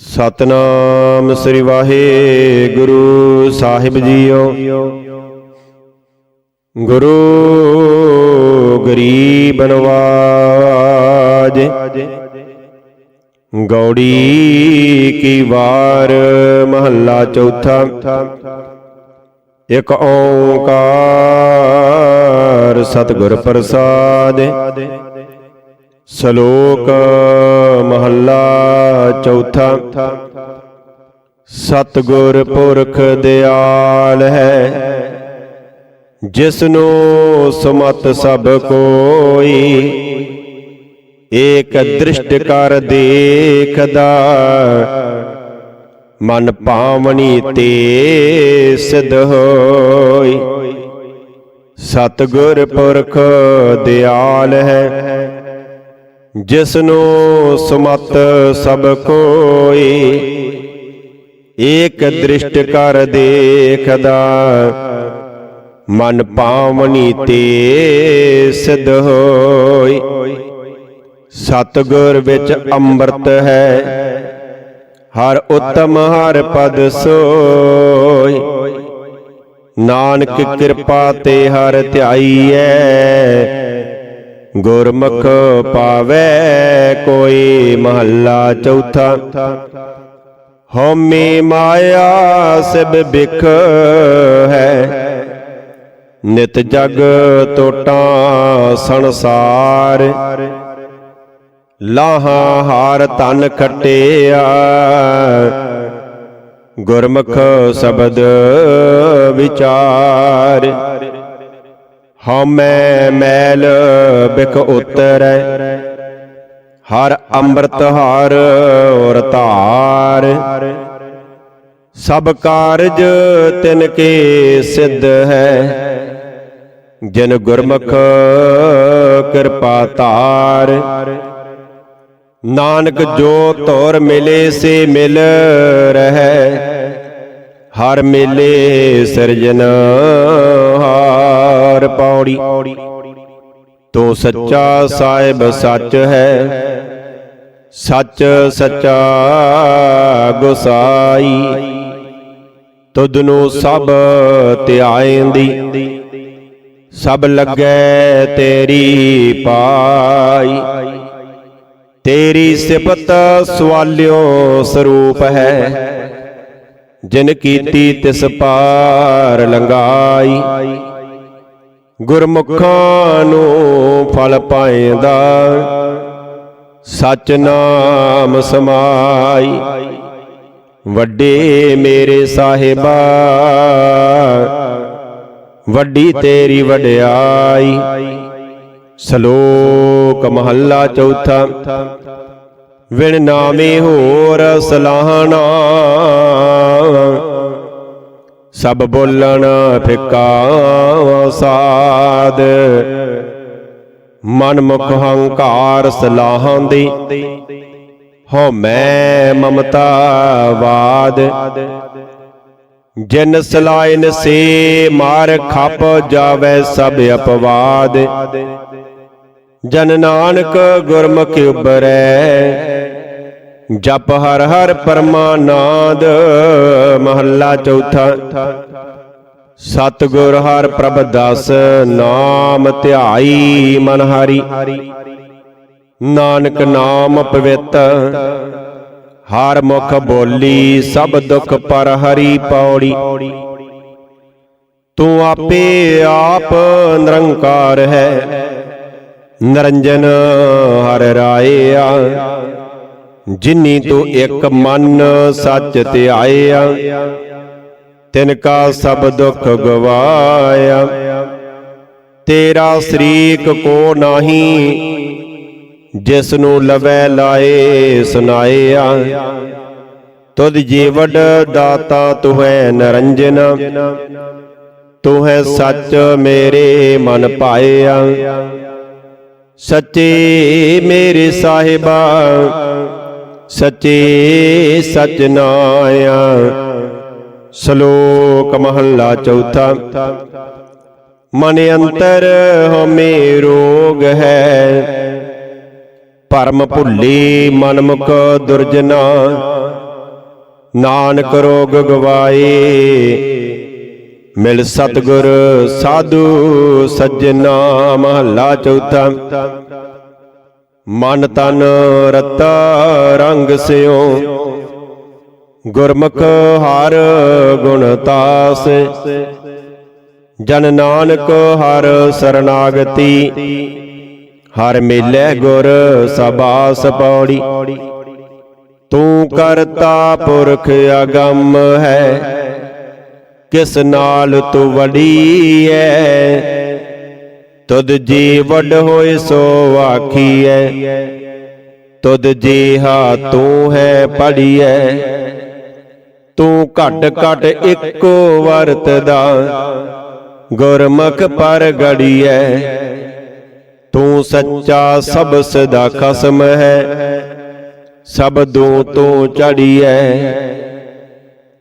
ਸਤਨਾਮ ਸ੍ਰੀ Waheguru Sahib JIO. ਗੁਰੂ ਗਰੀਬ ਨਵਾਜ, ਗੌੜੀ ਕੀ ਵਾਰ ਮਹੱਲਾ ਚੌਥਾ। ਇਕ ਓੰਕਾਰ ਸਤਿਗੁਰ ਪ੍ਰਸਾਦ ਸ਼ਲੋਕ ਮਹੱਲਾ ਚੌਥਾ। ਸਤਿਗੁਰ ਪੁਰਖ ਦਿਆਲ ਹੈ, ਜਿਸਨੂੰ ਸੁਮਤ ਸਭ ਕੋਈ, ਏਕ ਦ੍ਰਿਸ਼ਟ ਕਰ ਦੇਖਦਾ, ਮਨ ਭਾਵਨੀ ਤੇ ਸਿਧ ਹੋਈ। ਸਤਿਗੁਰ ਪੁਰਖ ਦਿਆਲ ਹੈ ਜਿਸਨੂੰ ਸੁਮਤ ਸਭ ਕੋਈ, ਏਕ ਦ੍ਰਿਸ਼ਟ ਕਰ ਦੇਖਦਾ, ਮਨ ਪਾਵਨੀ ਤੇ ਸਿਧ ਹੋਈ। ਸਤਗੁਰ ਵਿੱਚ ਅੰਮ੍ਰਿਤ ਹੈ, ਹਰ ਉਤਮ ਹਰ ਪਦ ਸੋਈ। ਨਾਨਕ ਕਿਰਪਾ ਤੇ ਹਰ ਧਿਆਈ ਧਿਆਈਐ ਗੁਰਮੁਖ ਪਾਵੇ ਕੋਈ ਮਹੱਲਾ ਚੌਥਾ। ਹਉਮੈ ਮਾਇਆ ਸਭ ਬਿਖ ਹੈ। ਨਿਤ ਜਗ ਟੋਟਾ ਸੰਸਾਰ। ਲਾਹਾ ਹਾਰ ਤਨ ਖਟਿਆ। ਗੁਰਮੁਖ ਸ਼ਬਦ ਵਿਚਾਰ। ਹਉਮੈ ਮੈਲ ਬਿਕ ਉਤਰੈ। ਹਰ ਅੰਮ੍ਰਿਤ ਹਰ ਔਰ ਧਾਰ। ਸਭ ਕਾਰਜ ਤਿਨ ਕੇ ਸਿੱਧ ਹੈ। ਜਿਨ ਗੁਰਮੁਖ ਕਿਰਪਾ ਧਾਰ। ਨਾਨਕ ਜੋ ਤੋਰ ਮਿਲੇ ਸੇ ਮਿਲ ਰਹਿ। ਹਰ ਮੇਲੇ ਸਿਰਜਨ ਹਾਰ ਪੌੜੀ ਤੂੰ ਸੱਚਾ ਸਾਹਿਬ ਸੱਚ ਹੈ। ਸੱਚ ਸੱਚਾ ਗੁਸਾਈ ਤੁਧ ਨੂੰ ਸਭ ਧਿਆਏਂਦੀ। ਸਭ ਲੱਗੈ ਤੇਰੀ ਪਾਈ। ਤੇਰੀ ਸਿਫਤ ਸਵਾਲਿਓ ਸਰੂਪ ਹੈ। ਜਿਨ ਕੀਤੀ ਤਿਸ ਪਾਰ ਲੰਗਾਈ ਗੁਰਮੁਖਾਂ ਨੂੰ ਫਲ ਪਾਏਂਦਾ। ਸਚ ਨਾਮ ਸਮਾਈ। ਵੱਡੇ ਮੇਰੇ ਸਾਹਿਬਾ, ਵੱਡੀ ਤੇਰੀ ਵਡਿਆਈ। ਸ਼ਲੋਕ ਮਹੱਲਾ ਚੌਥਾ। ਵਿਣ ਨਾਮੇ ਹੋਰ ਸਲਾਹਣਾ। ਸਭ ਬੋਲਣ ਫਿਕਾ ਸਾਧ। ਮਨ ਮੁਖ ਹੰਕਾਰ ਸਲਾਹਾਂ ਦੀ। ਹੋ ਮੈਂ ਮਮਤਾ ਬਾਦ ਜਿਨ ਸਲਾਇਨ ਸੇ ਮਾਰ ਖਪ ਜਾਵੇ ਸਭ ਅਪਵਾਦ। ਜਨ ਨਾਨਕ ਗੁਰਮੁਖ ਉਬਰੈ ਜਪ ਹਰ ਹਰ ਪਰਮਾਨੰਦ, ਮਹੱਲਾ ਚੌਥਾ। ਸਤਿਗੁਰ ਹਰ ਪ੍ਰਭ ਦਸ, ਨਾਮ ਧਿਆਈ ਮਨ ਹਰੀ। ਨਾਨਕ ਨਾਮ ਪਵਿੱਤ, ਹਰ ਮੁਖ ਬੋਲੀ ਸਭ ਦੁਖ ਪਰ ਹਰੀ ਪੌੜੀ। ਤੂੰ ਆਪੇ ਆਪ ਨਿਰੰਕਾਰ ਹੈ, ਨਿਰੰਜਨ ਹਰ ਰਾਇਆ। ਜਿਨੀ ਤੂੰ ਇੱਕ ਮਨ ਸੱਚ ਧਿਆਇਆ ਤਿਨ ਕਾ ਸਭ ਦੁੱਖ ਗਵਾਇਆ। ਤੇਰਾ ਸ਼ਰੀਕ ਕੋ ਨਹੀਂ। ਜਿਸ ਨੂੰ ਲਵੈ ਲਾਏ ਸੁਨਾਇਆ। ਤੁਧ ਜੀਵੜ ਦਾਤਾ ਤੂੰ ਹੈ ਨਰੰਜਨ। ਤੂੰ ਹੈ ਸੱਚ ਮੇਰੇ ਮਨ ਪਾਇਆ। ਸੱਚੇ ਮੇਰੇ ਸਾਹਿਬਾ। ਸਚੇ ਸਚ ਨਾਇਆ ਸ਼ਲੋਕ ਮਹੱਲਾ ਚੌਥਾ। ਮਨ ਅੰਤਰ ਹਮੇ ਰੋਗ ਹੈ। ਭਰਮ ਭੁੱਲੀ ਮਨਮੁਖ ਦੁਰਜਨਾ। ਨਾਨਕ ਰੋਗ ਗਵਾਏ। ਮਿਲ ਸਤਗੁਰ ਸਾਧੂ ਸੱਜਣਾ। ਮਹੱਲਾ ਚੌਥਾ। ਮਨ ਤਨ ਰਤਾ ਰੰਗ ਸਿਓ। ਗੁਰਮੁਖ ਹਰ ਗੁਣ ਤਾਸ। ਜਨ ਨਾਨਕ ਹਰ ਸਰਨਾਗਤੀ। ਹਰ ਮੇਲੇ ਗੁਰ ਸਬਾਸ ਪੌੜੀ। ਤੂੰ ਕਰਤਾ ਪੁਰਖ ਅਗੰਮ ਹੈ। ਕਿਸ ਨਾਲ ਤੂੰ ਵਡੀ ਐ ਤੁਧ ਜੀ ਵੱਡ ਹੋਏ ਸੋ ਆਖੀਐ। ਤੁਧ ਜੀ ਹਾ ਤੂੰ ਹੈ ਪੜੀਐ ਤੂੰ ਘਟ ਘਟ ਇੱਕੋ ਵਰਤਦਾ। ਗੁਰਮੁਖ ਪਰ ਗੜੀਐ ਤੂੰ ਸੱਚਾ ਸਭ ਸਦਾ ਖਸਮ ਹੈ। ਸਬਦੋਂ ਤੋਂ ਚੜੀਐ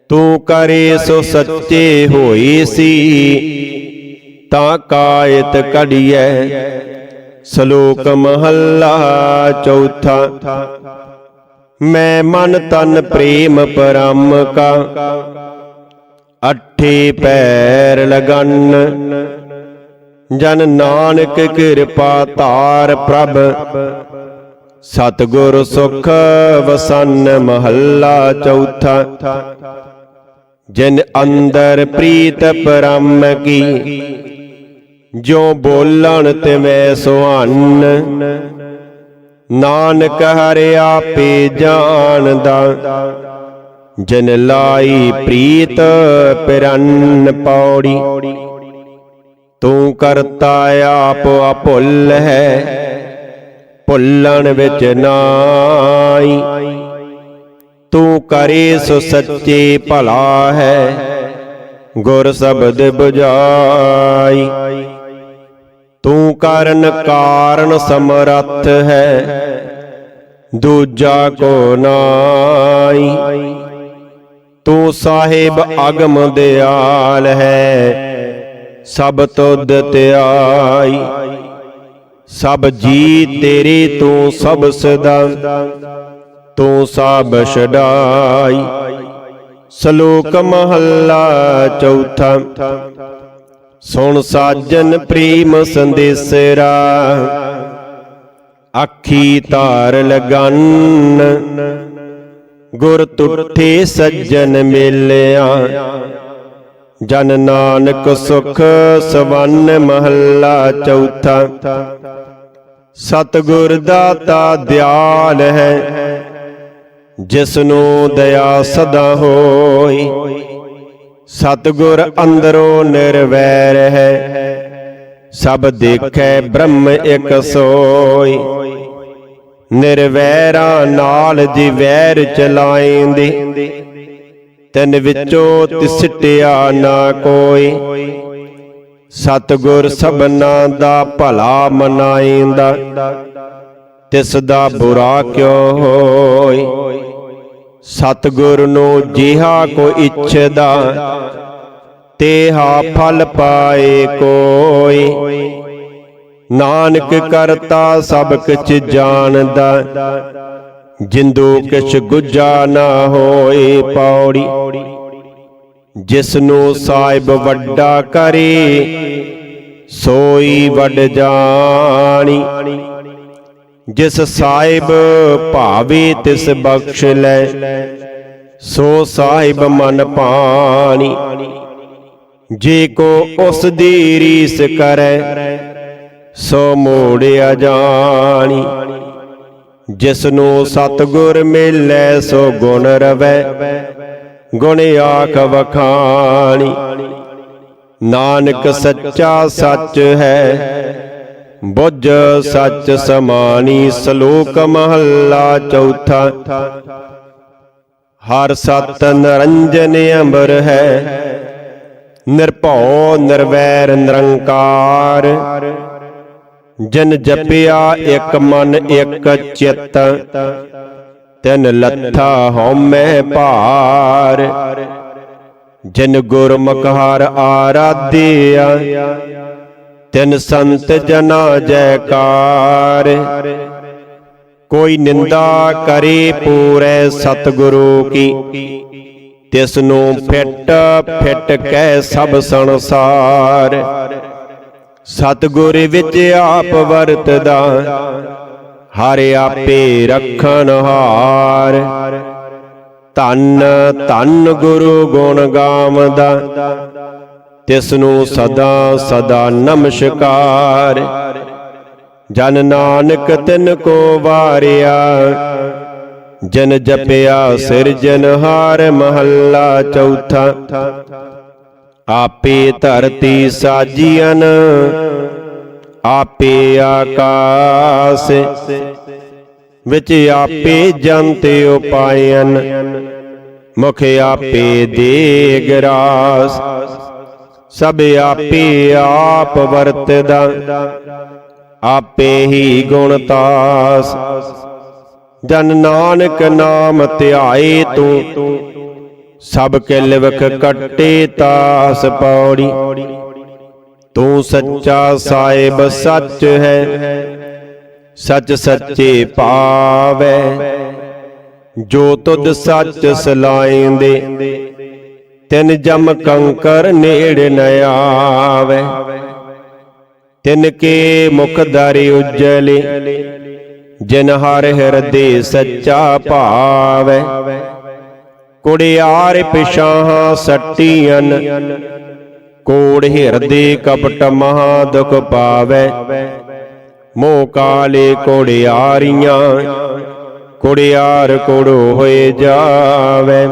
ਤੂੰ ਕਰੇ ਸੋ ਸੱਚੇ ਹੋਈ ਸੀ। ਤਾਂ ਕਾਇਤ ਕੜੀਐ ਸ਼ਲੋਕ ਮਹੱਲਾ ਚੌਥਾ। ਮੈਂ ਮਨ ਤਨ ਪ੍ਰੇਮ ਪਰਮ ਕਾ। ਅੱਠੇ ਪੈਰ ਲਗਨ। ਜਨ ਨਾਨਕ ਕਿਰਪਾ ਧਾਰ ਪ੍ਰਭ। ਸਤਗੁਰ ਸੁਖ ਵਸਨ ਮਹੱਲਾ ਚੌਥਾ। ਜਿਨ ਅੰਦਰ ਪ੍ਰੀਤ ਪਰਮ ਕੀ। ਜੋ ਬੋਲਣ ਤਿਵੇਂ ਸੁਹਾਨ। ਨਾਨਕ ਹਰਿਆ ਪੇ ਜਾਣਦਾ, ਜਿਨ ਲਾਈ ਪ੍ਰੀਤ ਪਿਰੰਨ ਪੌੜੀ। ਤੂੰ ਕਰਤਾ ਆਪ ਅਭੁੱਲ ਹੈ, ਭੁੱਲਣ ਵਿੱਚ ਨਾਈ। ਤੂੰ ਕਰੇ ਸੋ ਸੱਚੇ ਭਲਾ ਹੈ, ਗੁਰ ਸ਼ਬਦ 부ਜਾਈ ਤੂੰ ਕਾਰਨ ਕਾਰਨ ਸਮਰੱਥ ਹੈ, ਦੂਜਾ ਕੋ ਨਾਈ ਤੂੰ ਸਾਹਿਬ ਅਗਮ ਦਿਆਲ ਹੈ, ਸਭ ਤੁਧ ਧਿਆਈ ਸਭ ਜੀ ਤੇਰੇ ਤੂੰ ਸਭ ਸਦਾ, ਤੂੰ ਸਭ ਛਡਾਈ। ਸ਼ਲੋਕ ਮਹੱਲਾ ਚੌਥਾ ਸੁਣ ਸਾਜਨ ਪ੍ਰੇਮ ਸੰਦੇਸਰਾ, ਅੱਖੀ ਧਾਰ ਲਗਨ ਗੁਰ ਤੁਠੇ ਸੱਜਣ ਮਿਲਿਆ। ਜਨ ਨਾਨਕ ਸੁਖ ਸਵਨ ਮਹੱਲਾ ਚੌਥਾ, ਸਤਗੁਰ ਦਾਤਾ ਦਿਆਲ ਹੈ ਜਿਸ ਨੂੰ ਦਇਆ ਸਦਾ ਹੋਈ। ਸਤਗੁਰ ਅੰਦਰੋਂ ਨਿਰਵੈਰ ਹੈ। ਸਭ ਦੇਖੈ ਬ੍ਰਹਮ ਇਕ ਸੋਈ। ਨਿਰਵੈਰਾ ਨਾਲ ਜੀ ਵੈਰ ਚਲਾਇਂਦੇ। ਤਿੰਨ ਵਿੱਚੋਂ ਤਿਸਟਿਆ ਨਾ ਕੋਈ। ਸਤਗੁਰ ਸਭਨਾ ਦਾ ਭਲਾ ਮਨਾਇਂਦਾ। ਤਿਸ ਦਾ ਬੁਰਾ ਕਿਉ ਹੋਈ? ਸਤਗੁਰ ਨੂੰ ਜਿਹਾ ਕੋ ਇੱਛਦਾ, ਤੇਹਾ ਫਲ ਪਾਏ ਕੋਈ। ਨਾਨਕ ਕਰਤਾ ਸਭ ਕਿਛ ਜਾਣਦਾ, ਜਿੰਦੂ ਕਿਛ ਗੁੱਜਾ ਨਾ ਹੋਏ ਪੌੜੀ। ਜਿਸ ਨੂੰ ਸਾਹਿਬ ਵੱਡਾ ਕਰੇ, ਸੋਈ ਵੱਡ ਜਾਣੀ। ਜਿਸ ਸਾਹਿਬ ਭਾਵੇ ਤਿਸ ਬਖਸ਼ ਲੈ, ਸੋ ਸਾਹਿਬ ਮਨ ਪਾਣੀ। ਜੇ ਕੋ ਉਸ ਦੀ ਰੀਸ ਕਰੈ, ਸੋ ਮੋੜਿਆ ਜਾਣੀ ਜਿਸ ਨੂੰ ਸਤਗੁਰ ਮਿਲੈ, ਸੋ ਗੁਣ ਰਵੈ, ਗੁਣ ਆਖ ਵਖਾਣੀ। ਨਾਨਕ ਸੱਚਾ ਸੱਚ ਹੈ ਬੁੱਝ ਸੱਚ ਸਮਾਣੀ ਸ਼ਲੋਕ ਮਹੱਲਾ ਚੌਥਾ। ਹਰ ਸਤ ਨਰੰਜਨ ਅੰਬਰ ਹੈ, ਨਿਰਭਉ ਨਿਰਵੈਰ ਨਿਰੰਕਾਰ। ਜਨ ਜਪਿਆ ਇੱਕ ਮਨ ਇੱਕ ਚਿੱਤ, ਤਿਨ ਲੱਥਾ ਹਉਮੈ ਭਾਰ। ਜਿਨ ਗੁਰਮੁਖ ਹਰ ਆਰਾਧਿਆ ਤਿਨ ਸੰਤ ਜਨਾ ਜੈਕਾਰ। ਕੋਈ ਨਿੰਦਾ ਕਰੇ ਪੂਰੈ ਸਤਿਗੁਰੂ ਕੀ। ਤਿਸ ਨੂੰ ਫਿੱਟ ਫਿੱਟ ਕਹਿ ਸਭ ਸੰਸਾਰ। ਸਤਿਗੁਰ ਵਿੱਚ ਆਪ ਵਰਤਦਾ। ਹਰ ਆਪੇ ਰੱਖਣ ਹਾਰ। ਧੰਨ ਧੰਨ ਗੁਰੂ ਗੁਣ ਗਾਵਦਾ। ਤਿਸ ਨੂੰ ਸਦਾ ਸਦਾ ਨਮਸਕਾਰ। ਜਨ ਨਾਨਕ ਤਿਨ ਕੋ ਵਾਰਿਆ, ਜਨ ਜਪਿਆ ਸਿਰਜਨਹਾਰ ਮਹੱਲਾ ਚੌਥਾ। ਆਪੇ ਧਰਤੀ ਸਾਜੀਆਂ ਆਪੇ ਆਕਾਸ, ਵਿੱਚ ਆਪੇ ਜੰਤ ਉਪਾਇਨ ਮੁਖ ਆਪੇ ਦੇਗ ਰਾਸ। ਸਭ ਆਪੇ ਆਪ ਵਰਤਦਾ। ਆਪੇ ਹੀ ਗੁਣ ਤਾਸ। ਜਨ ਨਾਨਕ ਨਾਮ ਧਿਆਏ ਤੂੰ। ਸਭ ਕੇ ਲਿਵਖ ਕੱਟੇ ਤਾਸ ਪੌੜੀ। ਤੂੰ ਸੱਚਾ ਸਾਹਿਬ ਸੱਚ ਹੈ। ਸੱਚ ਸੱਚੇ ਪਾਵੈ ਜੋ ਤੁਧ ਸੱਚ ਸਲਾਇਂਦੇ ਤਿਨ ਜਮ ਕੰਕਰ ਨੇੜ ਨ ਆਵੈ। ਤਿਨ ਕੇ ਮੁਖ ਦਾਰੀ ਉਜਲੇ, ਜਿਨ ਹਰ ਹਿਰਦੇ ਸੱਚਾ ਭਾਵੈ। ਕੁੜਿਆਰ ਪਿਛਾਹਾਂ ਸੱਟੀਆਂ ਕੋੜ ਹਿਰਦੇ ਕਪਟ ਮਹਾ ਦੁਖ ਪਾਵੈ। ਮੋਹ ਕਾਲੇ ਕੋੜਿਆਰੀਆਂ ਕੁੜਿਆਰ ਕੋੜੋ ਹੋਏ ਜਾਵੇ।